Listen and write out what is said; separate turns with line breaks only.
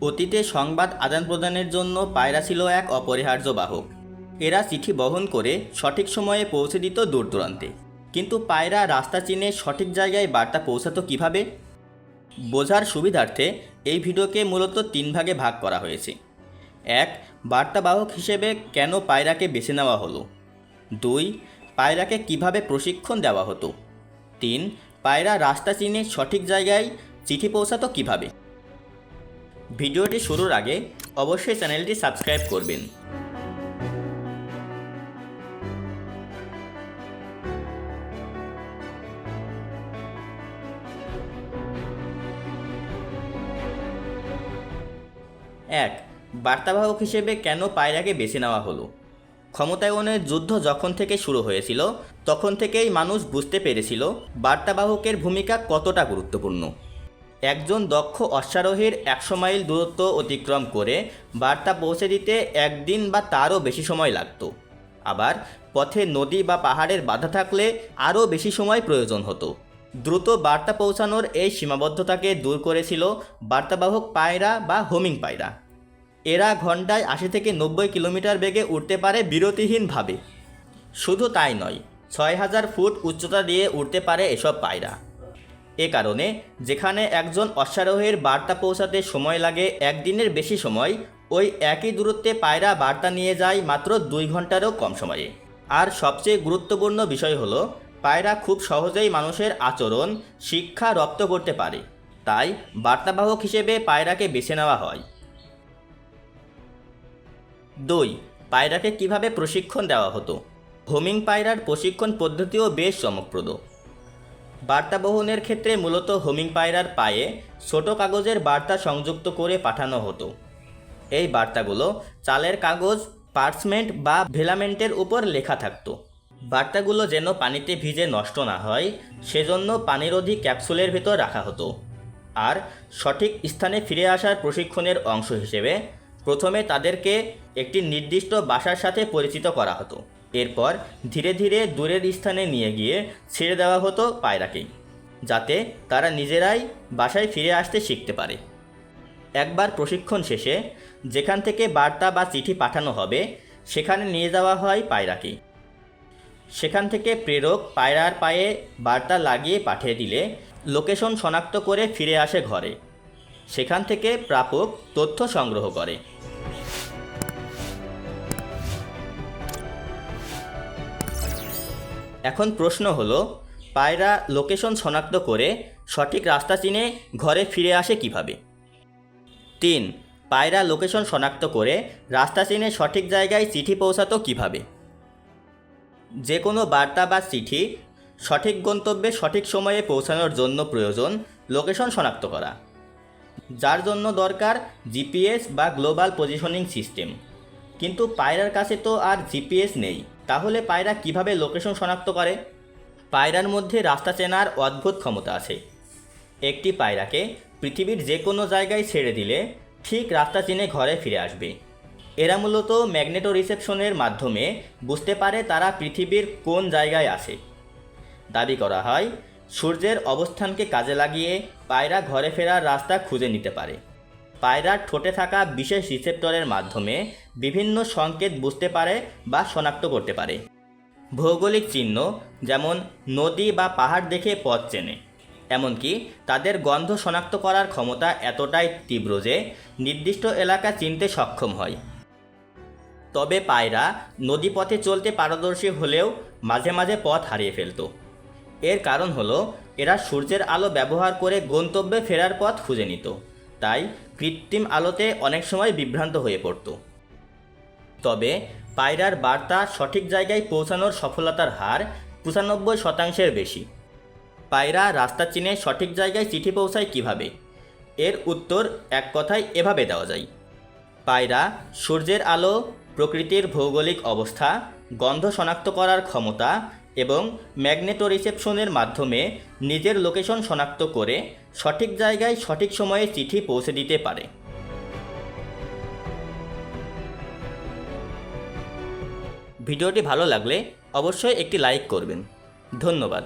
অতীতে সংবাদ আদান প্রদানের জন্য পায়রা ছিল এক অপরিহার্য বাহক। এরা চিঠি বহন করে সঠিক সময়ে পৌঁছে দিত দূর দূরান্তে। কিন্তু পায়রা রাস্তা চিনে সঠিক জায়গায় বার্তা পৌঁছাতো কীভাবে? বোঝার সুবিধার্থে এই ভিডিওকে মূলত তিন ভাগে ভাগ করা হয়েছে। এক বার্তাবাহক হিসেবে কেন পায়রাকে বেছে নেওয়া হলো? দুই, পায়রাকে কীভাবে প্রশিক্ষণ দেওয়া হতো? তিন, পায়রা রাস্তা চিনে সঠিক জায়গায় চিঠি পৌঁছাতো কীভাবে? ভিডিওটি শুরুর আগে অবশ্যই চ্যানেলটি সাবস্ক্রাইব করবেন। এক, বার্তাবাহক হিসেবে কেন পায়রাকে বেছে নেওয়া হলো? ক্ষমতায়নের যুদ্ধ যখন থেকে শুরু হয়েছিল, তখন থেকেই মানুষ বুঝতে পেরেছিল বার্তাবাহকের ভূমিকা কতটা গুরুত্বপূর্ণ। একজন দক্ষ অশ্বারোহীর একশো মাইল দূরত্ব অতিক্রম করে বার্তা পৌঁছে দিতে একদিন বা তারও বেশি সময় লাগতো। আবার পথে নদী বা পাহাড়ের বাধা থাকলে আরও বেশি সময় প্রয়োজন হতো। দ্রুত বার্তা পৌঁছানোর এই সীমাবদ্ধতাকে দূর করেছিল বার্তাবাহক পায়রা বা হোমিং পায়রা। এরা ঘন্টায় আশি থেকে নব্বই কিলোমিটার বেগে উঠতে পারে বিরতিহীনভাবে। শুধু তাই নয়, ছয় হাজার ফুট উচ্চতা দিয়ে উঠতে পারে এসব পায়রা। এ কারণে যেখানে একজন অশ্বারোহীর বার্তা পৌঁছাতে সময় লাগে একদিনের বেশি সময়, ওই একই দূরত্বে পায়রা বার্তা নিয়ে যায় মাত্র দুই ঘন্টারও কম সময়ে। আর সবচেয়ে গুরুত্বপূর্ণ বিষয় হলো, পায়রা খুব সহজেই মানুষের আচরণ, শিক্ষা রপ্ত করতে পারে। তাই বার্তাবাহক হিসেবে পায়রাকে বেছে নেওয়া হয়। দুই, পায়রাকে কীভাবে প্রশিক্ষণ দেওয়া হতো? হোমিং পায়রার প্রশিক্ষণ পদ্ধতিও বেশ চমকপ্রদ। বার্তা বহনের ক্ষেত্রে মূলত হোমিং পায়রার পায়ে ছোট কাগজের বার্তা সংযুক্ত করে পাঠানো হতো। এই বার্তাগুলো চালের কাগজ, পার্সমেন্ট বা ভেলামেন্টের উপর লেখা থাকতো। বার্তাগুলো যেন পানিতে ভিজে নষ্ট না হয়, সেজন্য পানিরোধী ক্যাপসুলের ভেতর রাখা হতো। আর সঠিক স্থানে ফিরে আসার প্রশিক্ষণের অংশ হিসেবে প্রথমে তাদেরকে একটি নির্দিষ্ট বাসার সাথে পরিচিত করা হতো। এরপর ধীরে ধীরে দূরের স্থানে নিয়ে গিয়ে ছেড়ে দেওয়া হতো পায়রাকে যাতে তারা নিজেরাই বাসায় ফিরে আসতে শিখতে পারে। একবার প্রশিক্ষণ শেষে যেখান থেকে বার্তা বা চিঠি পাঠানো হবে, সেখানে নিয়ে যাওয়া হয় পায়রাকে সেখান থেকে প্রেরক পায়রার পায়ে বার্তা লাগিয়ে পাঠিয়ে দিলে লোকেশন শনাক্ত করে ফিরে আসে ঘরে। সেখান থেকে প্রাপক তথ্য সংগ্রহ করে। এখন প্রশ্ন হলো, পায়রা লোকেশন শনাক্ত করে সঠিক রাস্তা চিনে ঘরে ফিরে আসে কীভাবে? তিন, পায়রা লোকেশন শনাক্ত করে রাস্তা চিনে সঠিক জায়গায় চিঠি পৌঁছাতো কীভাবে? যে কোনো বার্তা বা চিঠি সঠিক গন্তব্যে সঠিক সময়ে পৌঁছানোর জন্য প্রয়োজন লোকেশন শনাক্ত করা। যার জন্য দরকার জিপিএস বা গ্লোবাল পজিশনিং সিস্টেম। কিন্তু পায়রার কাছে তো আর জিপিএস নেই। তাহলে পায়রা কীভাবে লোকেশন শনাক্ত করে? পায়রার মধ্যে রাস্তা চেনার অদ্ভুত ক্ষমতা আছে। একটি পায়রাকে পৃথিবীর যে কোনো জায়গায় ছেড়ে দিলে ঠিক রাস্তা চিনে ঘরে ফিরে আসবে। এরা মূলত ম্যাগনেটো রিসেপশনের মাধ্যমে বুঝতে পারে তারা পৃথিবীর কোন জায়গায় আছে। দাবি করা হয়, সূর্যের অবস্থানকে কাজে লাগিয়ে পায়রা ঘরে ফেরার রাস্তা খুঁজে নিতে পারে। পায়রার ঠোঁটে থাকা বিশেষ রিসেপ্টরের মাধ্যমে বিভিন্ন সংকেত বুঝতে পারে বা শনাক্ত করতে পারে। ভৌগোলিক চিহ্ন যেমন নদী বা পাহাড় দেখে পথ চেনে, এমনকি তাদের গন্ধ শনাক্ত করার ক্ষমতা এতটাই তীব্র যে নির্দিষ্ট এলাকা চিনতে সক্ষম হয়। তবে পায়রা নদীপথে চলতে পারদর্শী হলেও মাঝে মাঝে পথ হারিয়ে ফেলতো। এর কারণ হলো, এরা সূর্যের আলো ব্যবহার করে গন্তব্যে ফেরার পথ খুঁজে নিত। তাই কৃত্রিম আলোতে অনেক সময় বিভ্রান্ত হয়ে পড়ত। তবে পায়রার বার্তা সঠিক জায়গায় পৌঁছানোর সফলতার হার পঁচানব্বই শতাংশের বেশি। পায়রা রাস্তা চিনে সঠিক জায়গায় চিঠি পৌঁছায় কীভাবে? এর উত্তর এক কথায় এভাবে দেওয়া যায়। পায়রা সূর্যের আলো, প্রকৃতির ভৌগোলিক অবস্থা, গন্ধ শনাক্ত করার ক্ষমতা এবং ম্যাগনেটো রিসেপশনের মাধ্যমে নিজের লোকেশন শনাক্ত করে সঠিক জায়গায় সঠিক সময়ে চিঠি পৌঁছে দিতে পারে। ভিডিওটি ভালো লাগলে অবশ্যই একটি লাইক করবেন। ধন্যবাদ।